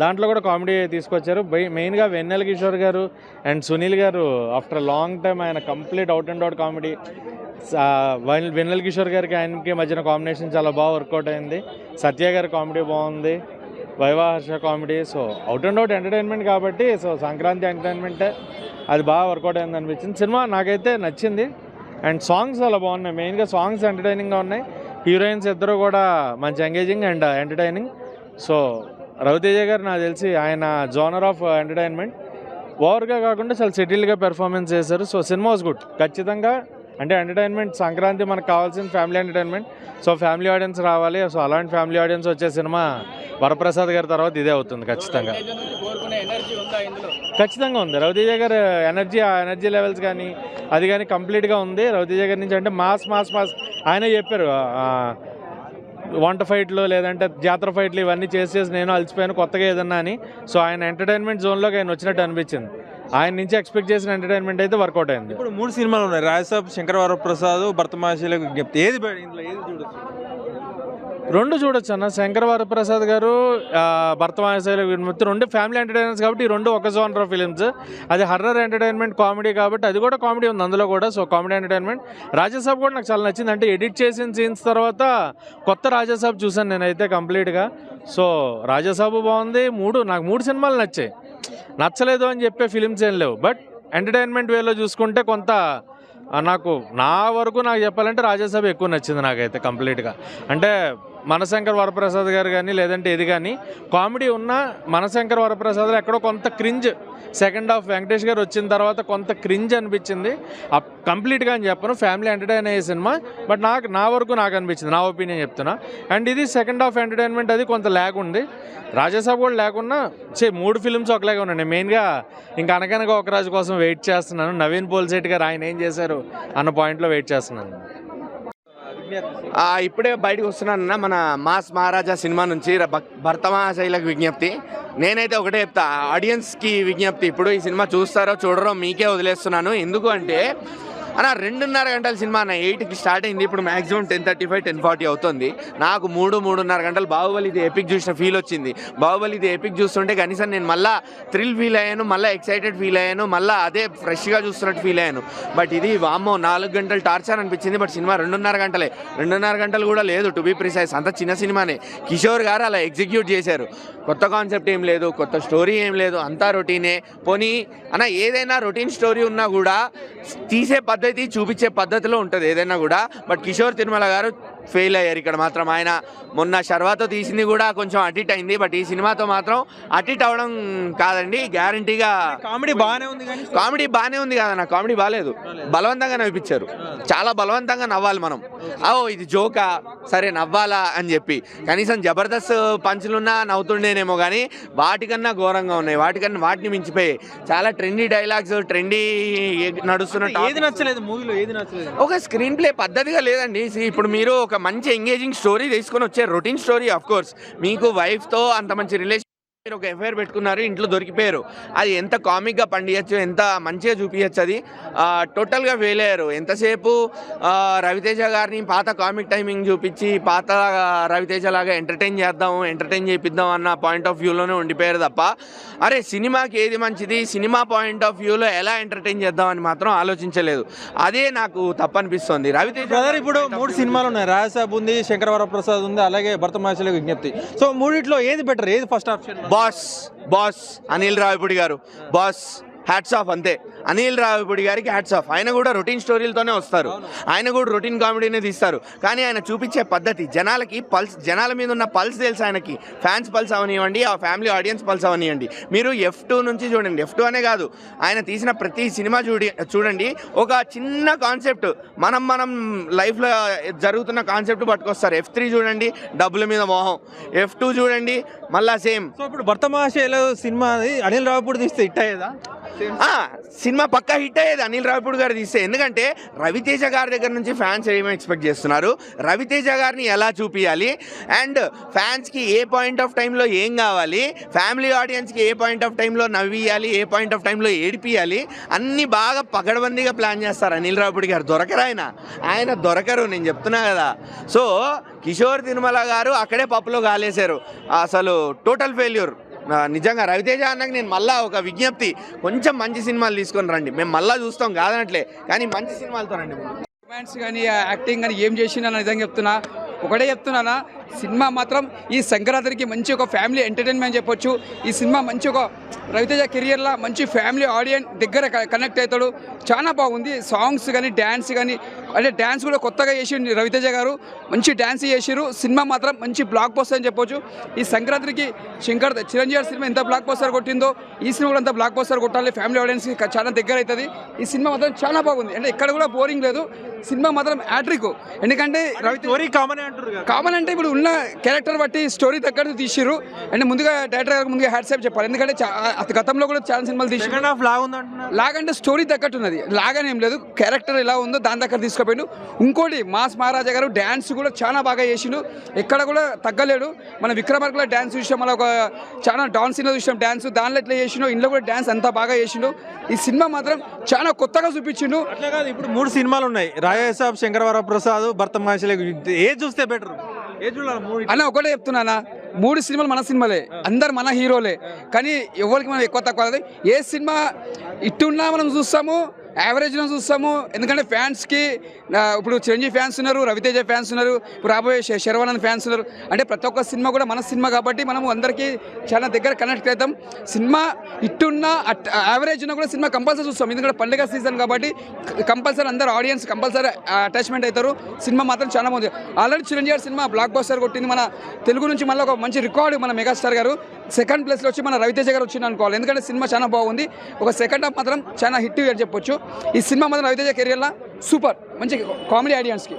దాంట్లో కూడా కామెడీ తీసుకొచ్చారు. మెయిన్గా వెన్నెల కిషోర్ గారు అండ్ సునీల్ గారు ఆఫ్టర్ లాంగ్ టైం ఆయన complete out and out comedy Vennela Kishore గారికి ఆయనకి మధ్యన కాంబినేషన్ చాలా బాగా వర్కౌట్ అయింది. సత్య గారి కామెడీ బాగుంది. Vivaharsha comedy so out and out entertainment కాబట్టి సో సంక్రాంతి ఎంటర్టైన్మెంటే అది బాగా వర్కౌట్ అయింది అనిపించింది. సినిమా నాకైతే నచ్చింది. అండ్ సాంగ్స్ చాలా బాగున్నాయి. మెయిన్గా సాంగ్స్ ఎంటర్టైనింగ్గా ఉన్నాయి. హీరోయిన్స్ ఇద్దరు కూడా మంచి engaging and entertaining. So Raviteja garu నాకు తెలిసి ఆయన జోనర్ ఆఫ్ ఎంటర్టైన్మెంట్ ఓవర్గా కాకుండా చాలా సెటిల్గా పెర్ఫార్మెన్స్ చేశారు. సో సినిమా వాజ్ గుడ్ ఖచ్చితంగా అంటే ఎంటర్టైన్మెంట్ సంక్రాంతి మనకు కావాల్సిన family entertainment so family audience రావాలి. సో అలాంటి ఫ్యామిలీ ఆడియన్స్ వచ్చే సినిమా వరప్రసాద్ గారి తర్వాత ఇదే అవుతుంది ఖచ్చితంగా. ఖచ్చితంగా ఉంది. రవితేజ గారి ఎనర్జీ ఆ ఎనర్జీ లెవెల్స్ కానీ అది కానీ కంప్లీట్గా ఉంది. రవితేజ గారి నుంచి అంటే మాస్ మాస్ మాస్ ఆయనే చెప్పారు వంట ఫైట్లు లేదంటే జాతర ఫైట్లు ఇవన్నీ చేసి నేను అలసిపోయాను కొత్తగా ఏదన్నా అని. సో ఆయన ఎంటర్టైన్మెంట్ జోన్లోకి ఆయన వచ్చినట్టు అనిపించింది. ఆయన నుంచి ఎక్స్పెక్ట్ చేసిన ఎంటర్టైన్మెంట్ అయితే వర్కౌట్ అయింది. ఇప్పుడు మూడు సినిమాలు ఉన్నాయి. రాజసాబ్ శంకర ప్రసాద్ భర్తమాశీలకు విజ్ఞప్తి ఏది ఇందులో ఏది చూడొచ్చు? రెండు చూడొచ్చు అన్న. శంకర్ వరప్రసాద్ గారు భర్త భర్తమానశైలి విముక్తి రెండు ఫ్యామిలీ ఎంటర్టైనర్స్ కాబట్టి ఈ రెండు ఒక జోనర్ ఫిలిమ్స్ అది హర్రర్ ఎంటర్టైన్మెంట్ కామెడీ కాబట్టి అది కూడా కామెడీ ఉంది అందులో కూడా. సో కామెడీ ఎంటర్టైన్మెంట్ రాజాసాబ్ కూడా నాకు చాలా నచ్చింది. అంటే ఎడిట్ చేసిన సీన్స్ తర్వాత కొత్త రాజాసాబ్ చూసాను నేనైతే కంప్లీట్గా సో రాజాసాబు బాగుంది. మూడు నాకు మూడు సినిమాలు నచ్చాయి. నచ్చలేదు అని చెప్పే ఫిలిమ్స్ ఏం లేవు. బట్ ఎంటర్టైన్మెంట్ వేలో చూసుకుంటే కొంత నాకు నా వరకు నాకు చెప్పాలంటే రాజ్యసభ ఎక్కువ నచ్చింది నాకైతే కంప్లీట్గా అంటే మనశంకర్ వరప్రసాద్ గారు కానీ లేదంటే ఇది కానీ కామెడీ ఉన్న మనశంకర్ వరప్రసాద్లో ఎక్కడో కొంత క్రింజ్ సెకండ్ హాఫ్ వెంకటేష్ గారు వచ్చిన తర్వాత కొంత క్రింజ్ అనిపించింది. కంప్లీట్గా అని చెప్పను. ఫ్యామిలీ ఎంటర్టైన్ అయ్యే సినిమా. బట్ నాకు నా వరకు నాకు అనిపించింది. నా ఒపీనియన్ చెప్తున్నా. అండ్ ఇది సెకండ్ హాఫ్ ఎంటర్టైన్మెంట్ అది కొంత ల్యాగ్ ఉంది. రాజాసాబ్ కూడా లేకున్నా చే మూడు ఫిల్మ్స్ ఒకలాగే ఉన్నాయి మెయిన్గా ఇంకా అనగనగా ఒక రాజు కోసం వెయిట్ చేస్తున్నాను. నవీన్ పోల్శెట్టి గారు ఆయన ఏం చేశారు అన్న పాయింట్లో వెయిట్ చేస్తున్నాను. ఇప్పుడే బయటకు వస్తున్నానన్న మన మాస్ మహారాజా సినిమా నుంచి భర్తమా భక్- విజ్ఞప్తి. నేనైతే ఒకటే చెప్తా ఆడియన్స్కి విజ్ఞప్తి. ఇప్పుడు ఈ సినిమా చూస్తారో చూడరో మీకే వదిలేస్తున్నాను. ఎందుకు అంటే అన్న రెండున్నర గంటల సినిమా అన్న ఎయిట్కి స్టార్ట్ అయింది. ఇప్పుడు maximum ten thirty five ten forty అవుతుంది. నాకు మూడు మూడున్నర గంటలు బాహుబలి ఇది ఎపిక్ చూసిన ఫీల్ వచ్చింది. బాహుబలి ఇది ఎపిక్ చూస్తుంటే కనీసం నేను మళ్ళీ థ్రిల్ ఫీల్ అయ్యాను మళ్ళీ ఎక్సైటెడ్ ఫీల్ అయ్యాను మళ్ళీ అదే ఫ్రెష్గా చూస్తున్నట్టు ఫీల్ అయ్యాను. బట్ ఇది వామ్మో నాలుగు గంటలు టార్చర్ అనిపించింది బట్ సినిమా రెండున్నర గంటలే. రెండున్నర గంటలు కూడా లేదు టు బీ ప్రిసైజ్ అంత చిన్న సినిమానే. కిషోర్ గారు అలా ఎగ్జిక్యూట్ చేశారు. కొత్త కాన్సెప్ట్ ఏం లేదు కొత్త స్టోరీ ఏం లేదు అంతా రొటీనే పోనీ అన్న ఏదైనా రొటీన్ స్టోరీ ఉన్నా కూడా తీసే పద్ధతి చూపించే పద్ధతిలో ఉంటుంది ఏదైనా కూడా బట్ కిషోర్ తిరుమల గారు ఫెయిల్ అయ్యారు. ఇక్కడ మాత్రం ఆయన మొన్న శర్వాతో తీసింది కూడా కొంచెం అటిట్ అయింది. బట్ ఈ సినిమాతో మాత్రం అటిట్ అవ్వడం కాదండి. గ్యారంటీగా కామెడీ బాగానే ఉంది కామెడీ బాగానే ఉంది కదా నా కామెడీ బాగాలేదు. బలవంతంగా నవ్వించారు చాలా బలవంతంగా నవ్వాలి మనం. ఓ ఇది జోకా? సరే నవ్వాలా అని చెప్పి. కనీసం జబర్దస్త్ పంచులున్నా నవ్వుతుండేనేమో కానీ వాటికన్నా ఘోరంగా ఉన్నాయి. వాటికన్నా వాటిని మించిపోయి చాలా ట్రెండీ డైలాగ్స్ ట్రెండీ నడుస్తున్న ఏది. నచ్చలేదు? మూవీలో ఏది నచ్చలేదు? ఒక స్క్రీన్ ప్లే పద్ధతిగా లేదండి. ఇప్పుడు మీరు ఒక మంచి ఎంగేజింగ్ స్టోరీ తీసుకొని వచ్చే రొటీన్ స్టోరీ ఆఫ్ కోర్స్ మీకు వైఫ్తో అంత మంచి రిలేషన్ మీరు ఒక ఎఫ్ఐఆర్ పెట్టుకున్నారు ఇంట్లో దొరికిపోయారు. అది ఎంత కామిక్గా పండియచ్చు ఎంత మంచిగా చూపించచ్చు అది. టోటల్గా ఫెయిల్ అయ్యారు. ఎంతసేపు రవితేజ గారిని పాత కామిక్ టైమింగ్ చూపించి పాత రవితేజ లాగా ఎంటర్టైన్ చేద్దాం ఎంటర్టైన్ చేపిద్దాం అన్న పాయింట్ ఆఫ్ వ్యూలోనే ఉండిపోయారు తప్ప అరే సినిమాకి ఏది మంచిది? సినిమా పాయింట్ ఆఫ్ వ్యూలో ఎలా ఎంటర్టైన్ చేద్దాం అని మాత్రం ఆలోచించలేదు. అదే నాకు తప్పనిపిస్తుంది. రవితేజ బ్రదర్ ఇప్పుడు మూడు సినిమాలు ఉన్నాయి. రాజసాబ్ ఉంది శంకర వరప్రసాద్ ఉంది అలాగే భర్తమాశీలకు విజ్ఞప్తి. సో మూడిట్లో ఏది బెటర్? ఏది first option boss boss Anil Ravipudi గారు. బాస్ హ్యాట్స్ ఆఫ్ అంతే. అనిల్ రావిపూడి గారికి హ్యాట్స్ ఆఫ్ ఆయన కూడా రొటీన్ స్టోరీలతోనే వస్తారు. ఆయన కూడా రొటీన్ కామెడీనే తీస్తారు. కానీ ఆయన చూపించే పద్ధతి జనాలకి పల్స్ జనాల మీద ఉన్న పల్స్ తెలుసు ఆయనకి. ఫ్యాన్స్ పల్స్ అవనివ్వండి ఆ ఫ్యామిలీ ఆడియన్స్ పల్స్ అవనివ్వండి. మీరు ఎఫ్ టూ నుంచి చూడండి. ఎఫ్ టూ అనే కాదు. ఆయన తీసిన ప్రతి సినిమా చూడి చూడండి. ఒక చిన్న కాన్సెప్ట్ మనం మనం లైఫ్లో జరుగుతున్న కాన్సెప్ట్ పట్టుకొస్తారు. ఎఫ్ త్రీ చూడండి డబ్బుల మీద మోహం. ఎఫ్ టూ చూడండి మళ్ళా సేమ్ సో ఇప్పుడు భర్తమాశైల సినిమా అది అనిల్ రావుపూడి తీస్తే హిట్ అయ్యేదా? సినిమా పక్కా హిట్ అయ్యేది అనిల్ రావిపూడి గారు తీస్తే. ఎందుకంటే రవితేజ గారి దగ్గర నుంచి ఫ్యాన్స్ ఏమేమి ఎక్స్పెక్ట్ చేస్తున్నారు? రవితేజ గారిని ఎలా చూపించాలి అండ్ ఫ్యాన్స్కి ఏ పాయింట్ ఆఫ్ టైంలో ఏం కావాలి? ఫ్యామిలీ ఆడియన్స్కి ఏ పాయింట్ ఆఫ్ టైంలో నవ్వియాలి? ఏ పాయింట్ ఆఫ్ టైంలో ఏడిపియాలి? అన్నీ బాగా పగడబందీగా ప్లాన్ చేస్తారు అనిల్ రావిపూడి గారు. దొరకరు ఆయన? ఆయన దొరకరు నేను చెప్తున్నా కదా. సో కిషోర్ తిరుమల గారు అక్కడే పప్పులో గాలేశారు. అసలు టోటల్ ఫెయిల్యూర్. నిజంగా రవితేజ అన్నకి నేను మళ్ళీ ఒక విజ్ఞప్తి. కొంచెం మంచి సినిమాలు తీసుకొని రండి. మేము మళ్ళీ చూస్తాం కాదనట్లే. కానీ మంచి సినిమాలతో రండి. రొమాన్స్ కానీ యాక్టింగ్ కానీ ఏం చేసినా నిజంగా చెప్తున్నా. ఒకటే చెప్తున్నానా? సినిమా మాత్రం ఈ సంక్రాంతికి మంచి ఒక ఫ్యామిలీ ఎంటర్టైన్మెంట్ చెప్పొచ్చు. ఈ సినిమా మంచి ఒక రవితేజ కెరియర్లో మంచి ఫ్యామిలీ ఆడియన్స్ దగ్గర కనెక్ట్ అవుతాడు. చాలా బాగుంది. సాంగ్స్ కానీ డ్యాన్స్ కానీ అంటే డ్యాన్స్ కూడా కొత్తగా చేసి రవితేజ గారు. మంచి డ్యాన్స్ చేసిరు సినిమా మాత్రం మంచి బ్లాక్ పోస్టర్ అని చెప్పొచ్చు. ఈ సంక్రాంతికి శంకర్ చిరంజీవి సినిమా ఎంత బ్లాక్ పోస్టర్ కొట్టిందో ఈ సినిమా కూడా అంత బ్లాక్ పోస్టర్ కొట్టాలి. ఫ్యామిలీ ఆడియన్స్కి చాలా దగ్గర అవుతుంది. ఈ సినిమా మాత్రం చాలా బాగుంది. అంటే ఎక్కడ కూడా బోరింగ్ లేదు. సినిమా మాత్రం యాట్రిక్ ఎందుకంటే స్టోరీ కామన్ అంటారు కామన్ అంటే ఇప్పుడు ఉన్న క్యారెక్టర్ బట్టి స్టోరీ తగ్గట్టు తీసిర్రు. అండ్ ముందుగా డైరెక్టర్ గారికి ముందుగా హ్యాట్సాప్ చెప్పాలి. ఎందుకంటే అత గతంలో కూడా చాలా సినిమాలు తీసి లాగ్ ఉంది అంటున్నారు. లాగ్ అంటే స్టోరీ తగ్గట్టు ఉన్నది. లాగ్ అని ఏం లేదు. క్యారెక్టర్ ఎలా ఉందో దాని దగ్గర తీసుకుపోయిండు. ఇంకోటి మాస్ మహారాజా గారు డ్యాన్స్ కూడా చాలా బాగా చేసిండు. ఎక్కడ కూడా తగ్గలేడు. మన విక్రమార్కులో డ్యాన్స్ చూసాం మన ఒక చాలా డాన్స్లో చూసాం డ్యాన్స్ దానిలో ఎట్లా చేసిండో ఇంట్లో కూడా డ్యాన్స్ అంతా బాగా చేసిండు. ఈ సినిమా మాత్రం చాలా కొత్తగా చూపించిండు. అట్లా కాదు ఇప్పుడు మూడు సినిమాలు ఉన్నాయి. రాజేసాబ్ శంకరవర ప్రసాద్ భర్త మహేశ్వరి ఏ చూస్తే బెటర్ అన్న ఒకటే చెప్తున్నానా మూడు సినిమాలు మన సినిమాలే. అందరు మన హీరోలే. కానీ ఎవరికి మనం ఎక్కువ తక్కువ. ఏ సినిమా ఇట్టున్నా మనం చూస్తాము యావరేజ్లో చూస్తాము. ఎందుకంటే ఫ్యాన్స్కి ఇప్పుడు చిరంజీవి ఫ్యాన్స్ ఉన్నారు రవితేజ ఫ్యాన్స్ ఉన్నారు ఇప్పుడు రాబోయే శర్వానంద్ ఫ్యాన్స్ ఉన్నారు. అంటే ప్రతి ఒక్క సినిమా కూడా మన సినిమా కాబట్టి మనం అందరికీ చాలా దగ్గర కనెక్ట్ అవుతాం సినిమా ఇట్టున్నా యావరేజ్ ఉన్నా కూడా సినిమా కంపల్సరీ చూస్తాం. ఎందుకంటే పండుగ సీజన్ కాబట్టి కంపల్సరీ అందరు ఆడియన్స్ కంపల్సరీ అటాచ్మెంట్ అవుతారు. సినిమా మాత్రం చాలా బాగుంది. ఆల్రెడీ చిరంజీవి గారి సినిమా బ్లాక్ బస్టర్ కొట్టింది మన తెలుగు నుంచి మళ్ళీ ఒక మంచి రికార్డు మన మెగాస్టార్ గారు. సెకండ్ ప్లేస్లో వచ్చి మన రవితేజ గారు వచ్చింది అనుకోవాలి. ఎందుకంటే సినిమా చాలా బాగుంది. ఒక సెకండ్ హాఫ్ మాత్రం చాలా హిట్ అని చెప్పొచ్చు. ఈ సినిమా మాత్రం రవితేజ కెరియర్లో సూపర్ మంచి కామెడీ ఆడియన్స్కి